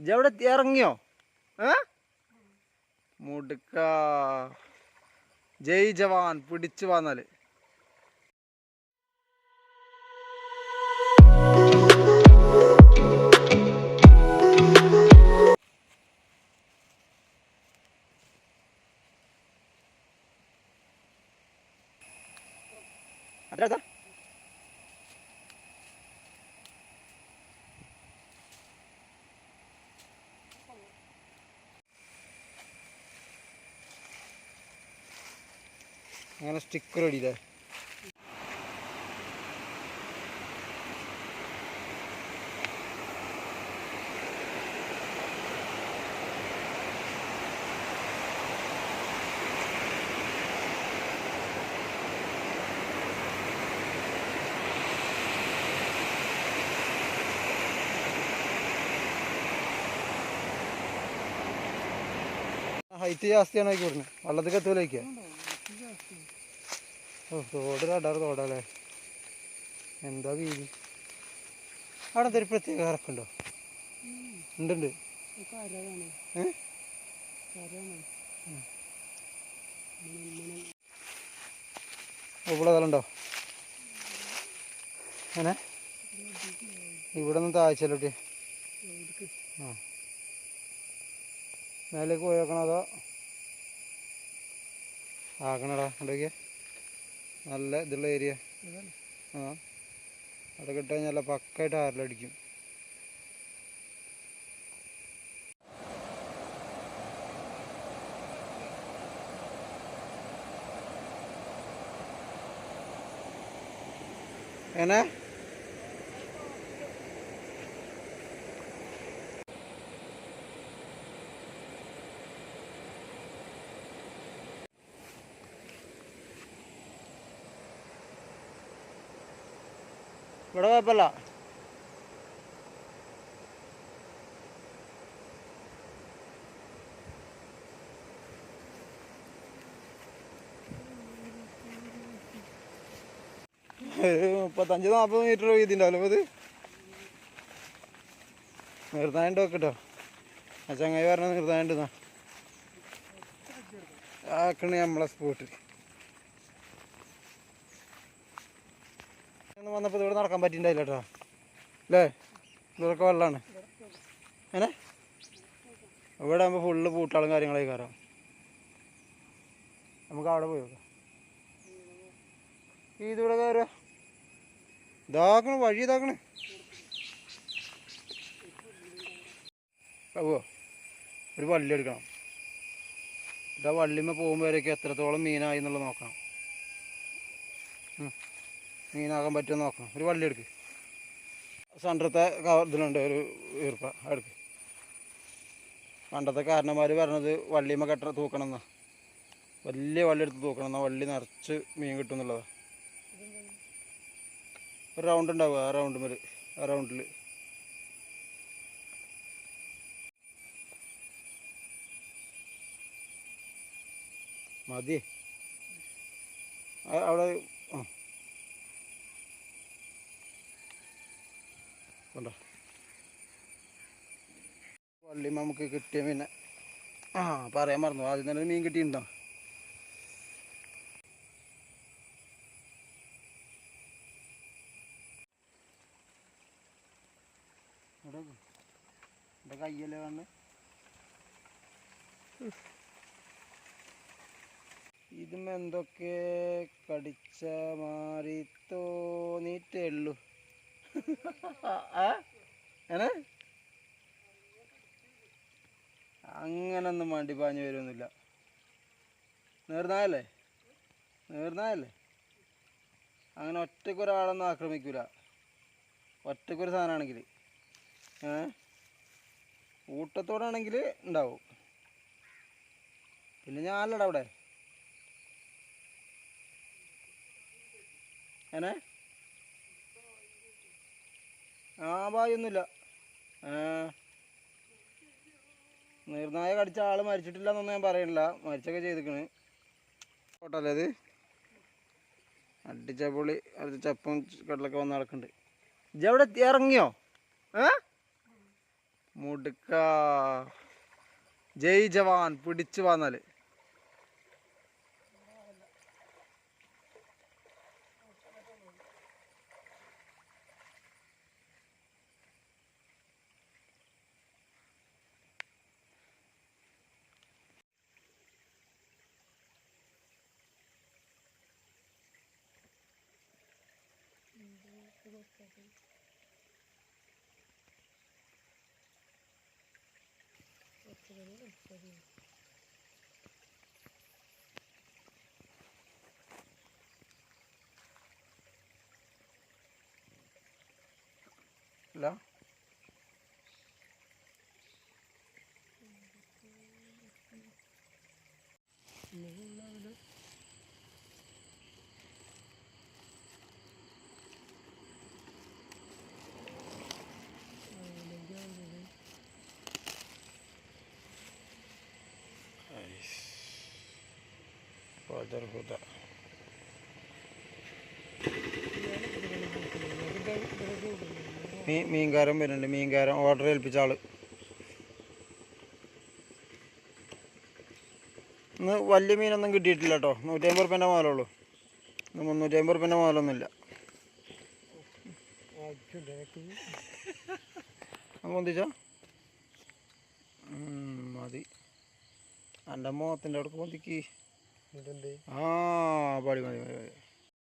ഇജവിടെ ഇറങ്ങിയോ ഏ? മുടുക്ക. ജയ് ജവാൻ പിടിച്ചു വന്നാൽ അങ്ങനെ സ്റ്റിക്കർ അടിയില്ലേ ഹൈറ്റ് ജാസ്തിയാണ് ആക്കി വിടുന്നത് വെള്ളത്തിൽ എത്തൂലേക്കാ തോട് റഡാർ തോടല്ലേ? എന്താ വീതി? അവിടെ എന്തൊരു പ്രത്യേക ഇറക്കുണ്ടോ ഉണ്ട് ഇവിടെ തലണ്ടോ അങ്ങനെ? ഇവിടെ നിന്ന് താഴ്ചല്ലോട്ടി ആ. മേലേക്ക് പോയി നോക്കണോ അതോ? ആക്കണടാ ഉണ്ടെങ്കിൽ നല്ല ഇതുള്ള ഏരിയ ആ. അവിടെ കിട്ടാൻ നല്ല പക്കായിട്ട് ആറിലടിക്കും എങ്ങനെ? ഇവിടെ കുഴപ്പമില്ല. മുപ്പത്തഞ്ച് നാൽപ്പത് മീറ്റർ വീതി ഉണ്ടാവല്ലോ അപ്പോൾ ഇത്. നിർത്താണ്ട് വെക്കട്ടോ ആ ചങ്ങായി പറഞ്ഞ നിർത്താനുണ്ട് ആക്കണേ നമ്മളെ സ്പോട്ട് വന്നപ്പോൾ ഇവിടെ നടക്കാൻ പറ്റിണ്ടായില്ല കേട്ടോ അല്ലേ ഇതൊക്കെ വെള്ളമാണ് ഏനെ? ഇവിടെ ആകുമ്പോൾ ഫുള്ള് പൂട്ടാളും കാര്യങ്ങളൊക്കെ കയറാം നമുക്ക് അവിടെ പോയി നോക്കാം. ഇതിവിടെ കയറുക ഇതാക്കണ് വഴി ഇതാക്കണ്. ഓ ഒരു വള്ളി എടുക്കണം. ഇതാ വള്ളിമ്മ പോകുമ്പോഴേക്ക് എത്രത്തോളം മീനായി എന്നുള്ളത് നോക്കണം. മീനാകാൻ പറ്റുമോ നോക്കണം. ഒരു വള്ളി എടുക്ക്. സെന്ററത്തെ ഇതിലുണ്ട് ഒരു ഈർപ്പ എടുക്ക്. പണ്ടത്തെ കാരണന്മാർ പറഞ്ഞത് വള്ളിമ്മ കെട്ട തൂക്കണം എന്നാ വലിയ വള്ളി എടുത്ത് തൂക്കണം എന്നാ വള്ളി നിറച്ച് മീൻ കിട്ടും എന്നുള്ളതാണ് ഒരു റൗണ്ട് ഉണ്ടാവുക ആ റൗണ്ട് മേൽ ആ റൗണ്ടിൽ മതി. അവിടെ കണ്ടോ വള്ളി നമുക്ക് കിട്ടിയ പിന്നെ ആ പറയാൻ മറന്നു. ആദ്യം തന്നെ മീൻ കിട്ടിയിട്ടുണ്ടോ? ഇവിടെ. ഇവിടെ കയ്യല്ലേ വന്ന് ഇതും എന്തൊക്കെ കടിച്ച മാറി തോന്നിയിട്ടേ ഉള്ളൂ. ഏനെ അങ്ങനൊന്നും വണ്ടി പാഞ്ഞു വരുമൊന്നുമില്ല നേർന്നായല്ലേ നേർന്നായല്ലേ അങ്ങനെ ഒറ്റയ്ക്ക് ഒരാളൊന്നും ആക്രമിക്കൂല. ഒറ്റക്കൊരു സാധനമാണെങ്കിൽ ഏ? ഊട്ടത്തോടാണെങ്കിൽ ഉണ്ടാവും. പിന്നെ ഞാനല്ലടാ അവിടെ. ഏനെ ആ ഭായൊന്നുമില്ല ഏ നീർനായ കടിച്ച ആൾ മരിച്ചിട്ടില്ല എന്നൊന്നും ഞാൻ പറയണില്ല. മരിച്ചൊക്കെ ചെയ്തിക്കണ്. ഫോട്ടോല്ലേ അത് അടിച്ച പൊളി അടുത്ത ചപ്പും കടലൊക്കെ വന്ന് നടക്കുന്നുണ്ട് ഇജവിടെ ഇറങ്ങിയോ? ഏ? മുടുക്ക. ജയ് ജവാൻ പിടിച്ചു വന്നാൽ. Господи. Вот, вот, вот, вот, ബദർഹുദ മീ മീൻകാരൻ വരുന്നുണ്ട്. മീൻകാരം ഓർഡർ ഏൽപ്പിച്ച ആൾ. ഇന്ന് വലിയ മീനൊന്നും കിട്ടിയിട്ടില്ല കേട്ടോ നൂറ്റി അമ്പത് റുപ്യന്റെ മുതലുള്ളൂ ഇന്ന് മുന്നൂറ്റി അമ്പത് റുപ്യന്റെ മുതലൊന്നുമില്ല പൊന്തിച്ച മതി. എന്റെ മോത്തിന്റെ അവിടെ പൊന്തിക്ക്. ആ പാടി മതി മതി മതി